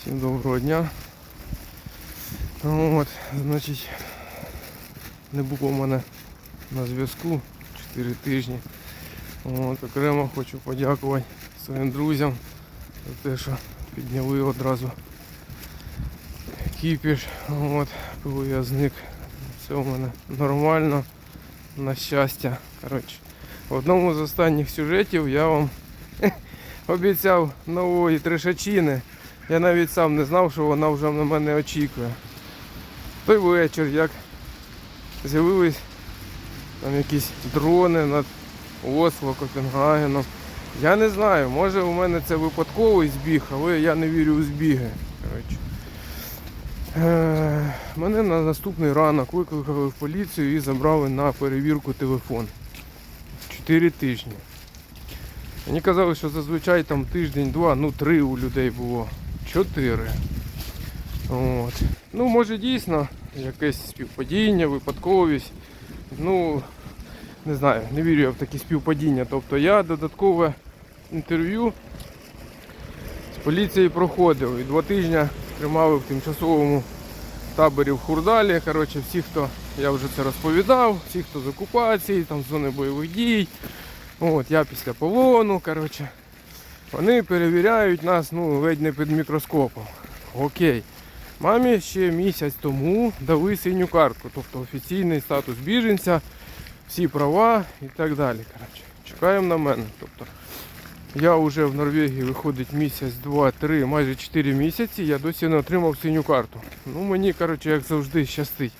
Всім доброго дня. Ну, От, значить, не було в мене на зв'язку 4 тижні. От, окремо хочу подякувати своїм друзям за те, що підняли одразу кіпіш. От, коли я зник. Все у мене нормально, на щастя. Коротше, в одному з останніх сюжетів я вам обіцяв нової трешачини. Я навіть сам не знав, що вона вже на мене очікує. Той вечір, як з'явились там якісь дрони над Осло, Копенгагеном. Я не знаю, може у мене це випадковий збіг, але я не вірю у збіги. Е, мене на наступний ранок викликали в поліцію і забрали на перевірку телефон. Чотири тижні. Мені казали, що зазвичай там тиждень-два, ну три у людей було. Чотири. От. Ну, може дійсно якесь співпадіння, випадковість. Ну, не знаю, не вірю я в такі співпадіння. Тобто я додаткове інтерв'ю з поліцією проходив і два тижні тримали в тимчасовому таборі в Хурдалі. Коротше, всі, хто я вже це розповідав, всі, хто з окупації, там з зони бойових дій. От, я після полону, коротше. Вони перевіряють нас ну, ледь не під мікроскопом. Окей. Мамі ще місяць тому дали синю картку, тобто офіційний статус біженця, всі права і так далі. Коротше. Чекаємо на мене. Тобто, я вже в Норвегії виходить місяць, два, три, майже чотири місяці, я досі не отримав синю карту. Ну мені, коротше, як завжди, щастить.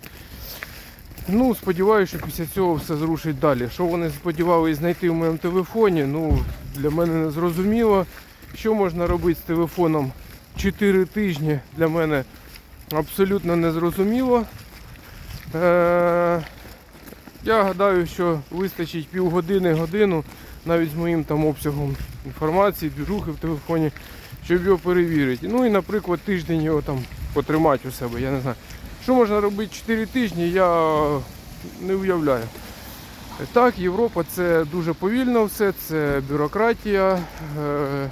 Ну, сподіваюся, що після цього все зрушить далі. Що вони сподівалися знайти в моєму телефоні, ну, для мене не зрозуміло. Що можна робити з телефоном 4 тижні для мене абсолютно не зрозуміло. Е- я гадаю, що вистачить півгодини, годину, навіть з моїм там обсягом інформації, двірухи в телефоні, щоб його перевірити. Ну і, наприклад, тиждень його там потримати у себе, я не знаю. Що можна робити 4 тижні, я не уявляю. Так, Європа це дуже повільно все, це бюрократія. Е,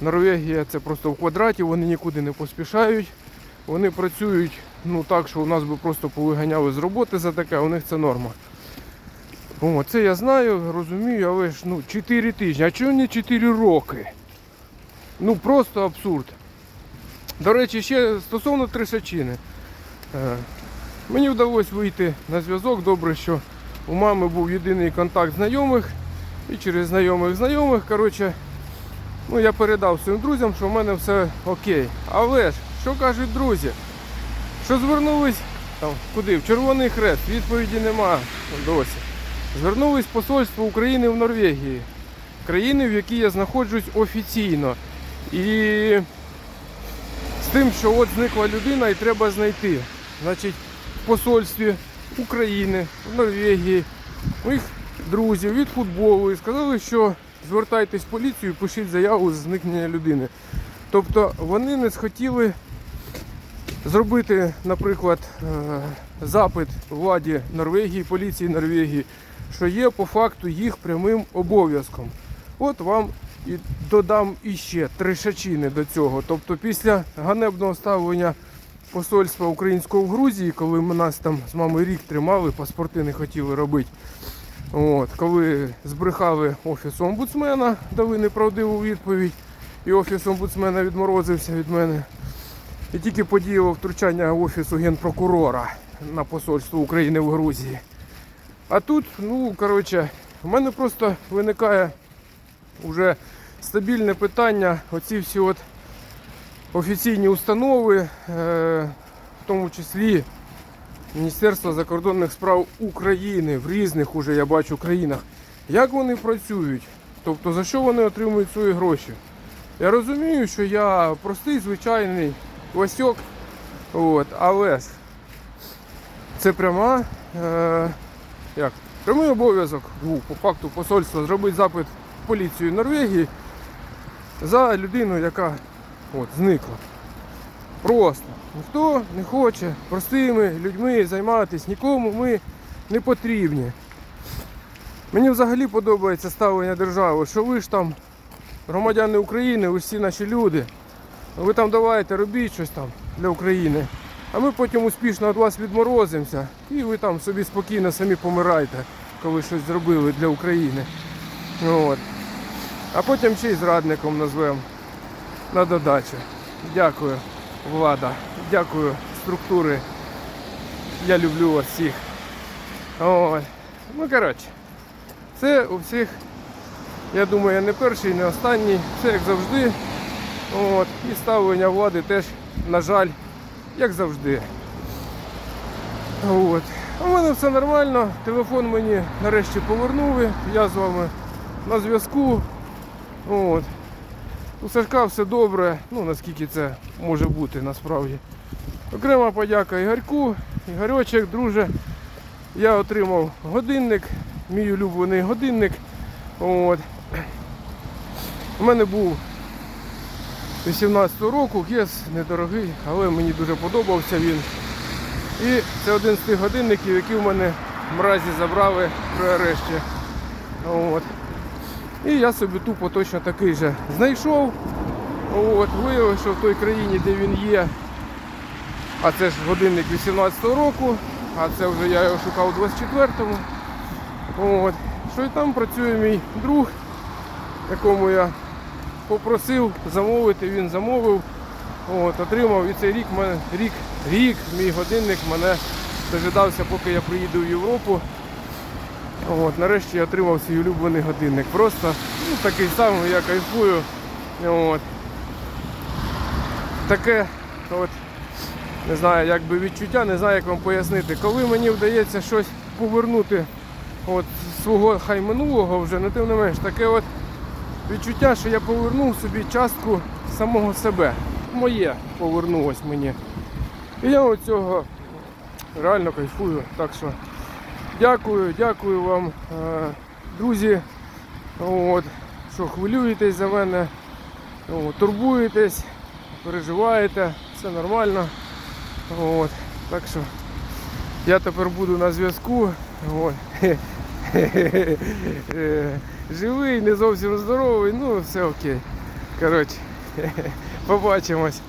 Норвегія це просто в квадраті, вони нікуди не поспішають. Вони працюють ну так, що у нас би просто повиганяли з роботи за таке, у них це норма. О, це я знаю, розумію, але ж ну 4 тижні, а чого не 4 роки? Ну просто абсурд. До речі, ще стосовно тришачини. Е, Мені вдалося вийти на зв'язок. Добре, що у мами був єдиний контакт знайомих. І через знайомих знайомих, коротше, ну, я передав своїм друзям, що в мене все окей. Але ж, що кажуть друзі? Що звернулись там, куди? В Червоний Хрест, відповіді нема досі. Звернулись посольство України в Норвегії, країни, в якій я знаходжусь офіційно. І з тим, що от зникла людина і треба знайти. Значить, в посольстві України, в Норвегії, моїх друзів від футболу і сказали, що звертайтесь в поліцію, і пишіть заяву з зникнення людини. Тобто вони не схотіли зробити, наприклад, е, запит владі Норвегії, поліції Норвегії, що є по факту їх прямим обов'язком. От вам і додам іще три шачини до цього. Тобто після ганебного ставлення посольства українського в Грузії, коли ми нас там з мамою рік тримали, паспорти не хотіли робити. От, коли збрехали офісу омбудсмена, дали неправдиву відповідь, і офіс омбудсмена відморозився від мене. І тільки подіяло втручання офісу генпрокурора на посольство України в Грузії. А тут, ну, коротше, в мене просто виникає вже стабільне питання. Оці всі от офіційні установи, е, в тому числі Міністерство закордонних справ України в різних уже я бачу країнах. Як вони працюють? Тобто за що вони отримують свої гроші? Я розумію, що я простий, звичайний Васьок, от, але це пряма, е, як, прямий обов'язок був по факту посольства зробити запит в поліцію Норвегії за людину, яка от, зникла. Просто ніхто не хоче простими людьми займатися, нікому ми не потрібні. Мені взагалі подобається ставлення держави, що ви ж там громадяни України, ви ж всі наші люди. Ви там давайте, робіть щось там для України. А ми потім успішно від вас відморозимося. І ви там собі спокійно самі помирайте, коли щось зробили для України. От. А потім ще й зрадником назвемо на додачу. Дякую, влада. Дякую, структури. Я люблю вас всіх. От. Ну, коротше, це у всіх, я думаю, не перший, не останній. Все як завжди. От. І ставлення влади теж, на жаль, як завжди. От. У мене все нормально. Телефон мені нарешті повернули. Я з вами на зв'язку. От. У Сашка все добре, ну наскільки це може бути насправді. Окрема подяка Ігорьку, Ігорьочек, друже. Я отримав годинник, мій улюблений годинник. От. У мене був 18 року, кес недорогий, але мені дуже подобався він. І це один з тих годинників, які в мене мразі забрали при арешті. От. І я собі тупо точно такий же знайшов. От, виявив, що в той країні, де він є, а це ж годинник 18-го року, а це вже я його шукав у 24-му. От, що і там працює мій друг, якому я попросив замовити, він замовив. От, отримав і цей рік мене рік, рік мій годинник мене дожидався, поки я приїду в Європу. От, нарешті я отримав свій улюблений годинник. Просто ну, такий самий, я кайфую. От. Таке от, не знаю, як відчуття, не знаю, як вам пояснити. Коли мені вдається щось повернути от, свого хай минулого вже, не тим не менш, таке от відчуття, що я повернув собі частку самого себе. Моє повернулось мені. І я от цього реально кайфую. Так що Дякую, дякую вам, е, друзі, от, що хвилюєтесь за мене, от, турбуєтесь, переживаєте, все нормально. От, так що я тепер буду на зв'язку. Живий, не зовсім здоровий, ну все окей. Коротше, побачимось.